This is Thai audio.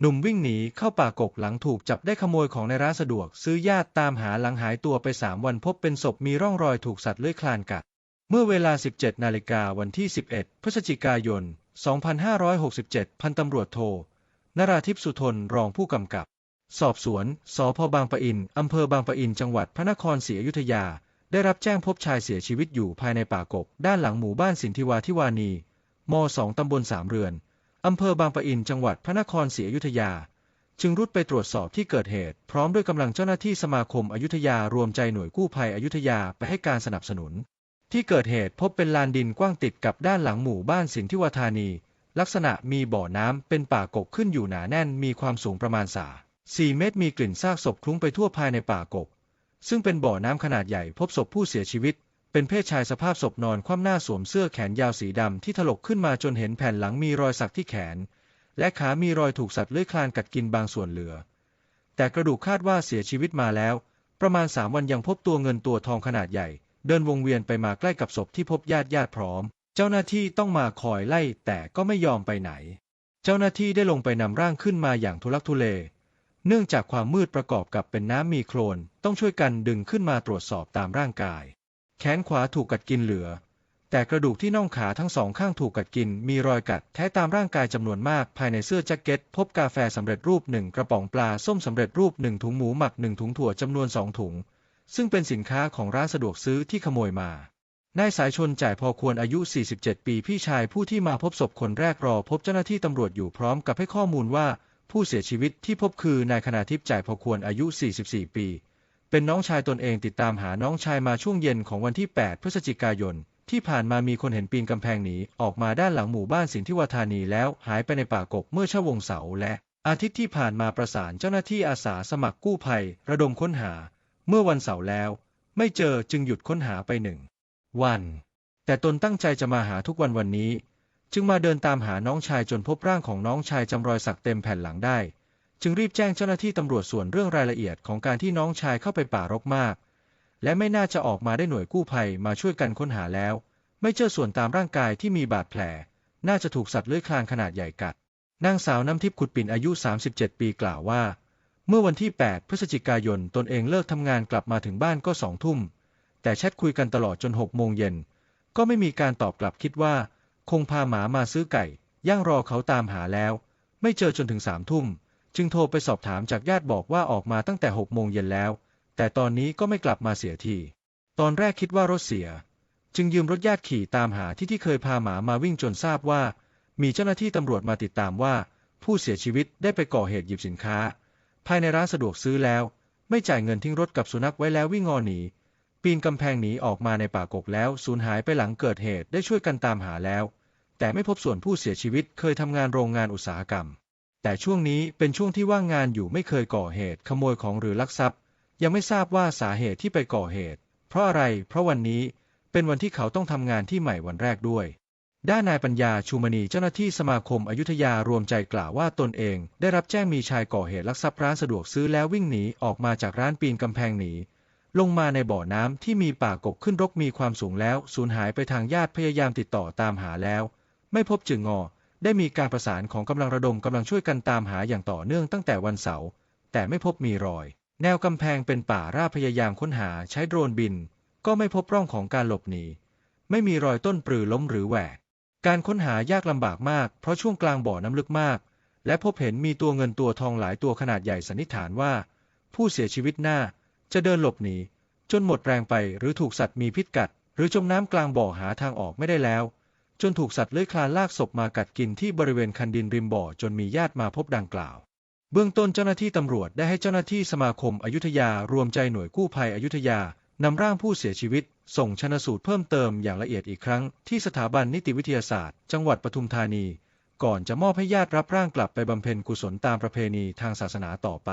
หนุ่มวิ่งหนีเข้าป่ากกหลังถูกจับได้ขโมยของในร้านสะดวก ซื้อญาติตามหาหลังหายตัวไป3วันพบเป็นศพมีร่องรอยถูกสัตว์เลื้อยคลานกัด เมื่อเวลา 17 นาฬิกาวันที่ 11 พฤศจิกายน 2567 พันตำรวจโทนราทิพย์สุทนรองผู้กำกับ สอบสวน สพบางปะอิน อำเภอบางปะอิน จังหวัดพระนครศรีอยุธยา ได้รับแจ้งพบชายเสียชีวิตอยู่ภายในป่ากก ด้านหลังหมู่บ้านสินธิวาทิวานี ม 2 ตำบลสามเรือน อำเภอบางปะอินจังหวัดพระนครศรีอยุธยา จึงรุดไปตรวจสอบที่เกิดเหตุ พร้อมด้วยกำลังเจ้าหน้าที่สมาคมอยุธยารวมใจหน่วยกู้ภัยอยุธยาไปให้การสนับสนุน ที่เกิดเหตุพบเป็นลานดินกว้างติดกับด้านหลังหมู่บ้านสินธิวาธานี ลักษณะมีบ่อน้ำเป็นป่ากกขึ้นอยู่หนาแน่นมีความสูงประมาณสา4เมตรมีกลิ่นซากศพคลุ้งไปทั่วภายในป่ากก ซึ่งเป็นบ่อน้ำขนาดใหญ่พบศพผู้เสียชีวิต เป็นเพศชายสภาพศพนอนคว่ำหน้าสวมเสื้อแขนยาวสีดำที่ถลกขึ้นมาจนเห็นแผ่นหลังมีรอยสักที่แขน และขามีรอยถูกสัตว์เลื้อยคลานกัดกินบางส่วนเหลือ แต่กระดูกคาดว่าเสียชีวิตมาแล้ว ประมาณสามวันยังพบตัวเงินตัวทองขนาดใหญ่ เดินวงเวียนไปมาใกล้กับศพที่พบญาติญาติพร้อม เจ้าหน้าที่ต้องมาคอยไล่แต่ก็ไม่ยอมไปไหน เจ้าหน้าที่ได้ลงไปนำร่างขึ้นมาอย่างทุลักทุเล เนื่องจากความมืดประกอบกับเป็นน้ำมีโคลนต้องช่วยกันดึงขึ้นมาตรวจสอบตามร่างกาย แขนขวาถูกกัดกินเหลือ แต่กระดูกที่น่องขาทั้งสองข้างถูกกัดกิน มีรอยกัดแท้ตามร่างกายจำนวนมาก ภายในเสื้อแจ็คเก็ต พบกาแฟสำเร็จรูปหนึ่งกระป๋องปลาส้มสำเร็จรูปหนึ่งถุงหมูหมักหนึ่งถุงถั่วจำนวนสองถุง ซึ่งเป็นสินค้าของร้านสะดวกซื้อที่ขโมยมานายสายชนจ่ายพอควรอายุ 47 ปีพี่ชายผู้ที่มาพบศพคนแรกรอพบเจ้าหน้าที่ตำรวจอยู่พร้อมกับให้ข้อมูลว่า ผู้เสียชีวิตที่พบคือนายคณาทิพย์จ่ายพอควรอายุ 44 ปี เป็นน้องชายตนเองติดตามหาน้องชายมาช่วงเย็นของวันที่ 8 พฤศจิกายน ที่ผ่านมามีคนเห็นปีนกำแพงหนีออกมาด้านหลังหมู่บ้านสินธิวธานีแล้วหายไปในป่ากกเมื่อชั่วงเสาร์และ อาทิตย์ที่ผ่านมาประสานเจ้าหน้าที่อาสาสมัครกู้ภัย ระดมค้นหา เมื่อวันเสาร์แล้ว ไม่เจอจึงหยุดค้นหาไปหนึ่งวัน แต่ตนตั้งใจจะมาหาทุกวันวันนี้ จึงมาเดินตามหาน้องชายจนพบร่างของน้องชายจำรอยสักเต็มแผ่นหลังได้ จึงรีบแจ้งเจ้าหน้าที่ตำรวจส่วนเรื่องรายละเอียดของการที่น้องชายเข้าไปป่ารกมาก และไม่น่าจะออกมาได้หน่วยกู้ภัยมาช่วยกันค้นหาแล้ว ไม่เจอส่วนตามร่างกายที่มีบาดแผล น่าจะถูกสัตว์เลื้อยคลานขนาดใหญ่กัดนางสาวน้ำทิพย์ขุดปิ่นอายุ 37 ปีกล่าวว่า เมื่อวันที่ 8 พฤศจิกายนตนเองเลิกทำงานกลับมาถึงบ้านก็สองทุ่ม แต่แชทคุยกันตลอดจน6โมงเย็น ก็ไม่มีการตอบกลับคิดว่า คงพาหมามาซื้อไก่ ย่างรอเขาตามหาแล้ว ไม่เจอจนถึงสามทุ่ม จึงโทรไปสอบถามจากญาติบอกว่าออกมาตั้งแต่6โมงเย็นแล้ว แต่ตอนนี้ก็ไม่กลับมาเสียที ตอนแรกคิดว่ารถเสีย จึงยืมรถญาติขี่ตามหาที่ที่เคยพาหมามาวิ่งจนทราบว่า มีเจ้าหน้าที่ตำรวจมาติดตามว่า ผู้เสียชีวิตได้ไปก่อเหตุหยิบสินค้า ภายในร้านสะดวกซื้อแล้ว ไม่จ่ายเงินทิ้งรถกับสุนัขไว้แล้ววิ่งงอหนีปีนกำแพงหนีออกมาในป่ากกแล้วสูญหายไปหลังเกิดเหตุได้ช่วยกันตามหาแล้ว แต่ไม่พบส่วนผู้เสียชีวิตเคยทำงานโรงงานอุตสาหกรรม แต่ช่วงนี้เป็นช่วงที่ว่างงานอยู่ไม่เคยก่อเหตุขโมยของหรือลักทรัพย์ ยังไม่ทราบว่าสาเหตุที่ไปก่อเหตุ เพราะอะไร เพราะวันนี้เป็นวันที่เขาต้องทำงานที่ใหม่วันแรกด้วย ด้านนายปัญญาชูมณีเจ้าหน้าที่สมาคมอยุธยารวมใจกล่าวว่าตนเอง ได้รับแจ้งมีชายก่อเหตุลักทรัพย์ร้านสะดวกซื้อแล้ววิ่งหนีออกมาจากร้านปีนกำแพงหนีลงมาในบ่อน้ำที่มีป่ากกขึ้นรกมีความสูงแล้วสูญหายไปทางญาติพยายามติดต่อตามหาแล้ว ไม่พบจึงงอ ได้มีการประสานของกำลังระดมกำลังช่วยกันตามหาอย่างต่อเนื่องตั้งแต่วันเสาร์ แต่ไม่พบมีรอย แนวกำแพงเป็นป่าราบพยายามค้นหาใช้โดรนบิน ก็ไม่พบร่องของการหลบหนี ไม่มีรอยต้นปลือล้มหรือแหวก การค้นหายากลำบากมาก เพราะช่วงกลางบ่อน้ำลึกมาก และพบเห็นมีตัวเงินตัวทองหลายตัวขนาดใหญ่สันนิษฐานว่า ผู้เสียชีวิตหน้า จะเดินหลบหนีจนหมดแรงไปหรือถูกสัตว์มีพิษกัด หรือจมน้ำกลางบ่อหาทางออกไม่ได้แล้ว จนถูกสัตว์เลื้อยคลานลากศพมากัดกินที่บริเวณคันดินริมบ่อจนมีญาติมาพบดังกล่าว เบื้องต้นเจ้าหน้าที่ตำรวจได้ให้เจ้าหน้าที่สมาคมอยุธยารวมใจหน่วยกู้ภัยอยุธยานำร่างผู้เสียชีวิต ส่งชนสูตรเพิ่มเติมอย่างละเอียดอีกครั้งที่สถาบันนิติวิทยาศาสตร์ จังหวัดปทุมธานี ก่อนจะมอบให้ญาติรับร่างกลับไปบำเพ็ญกุศลตามประเพณีทางศาสนาต่อไป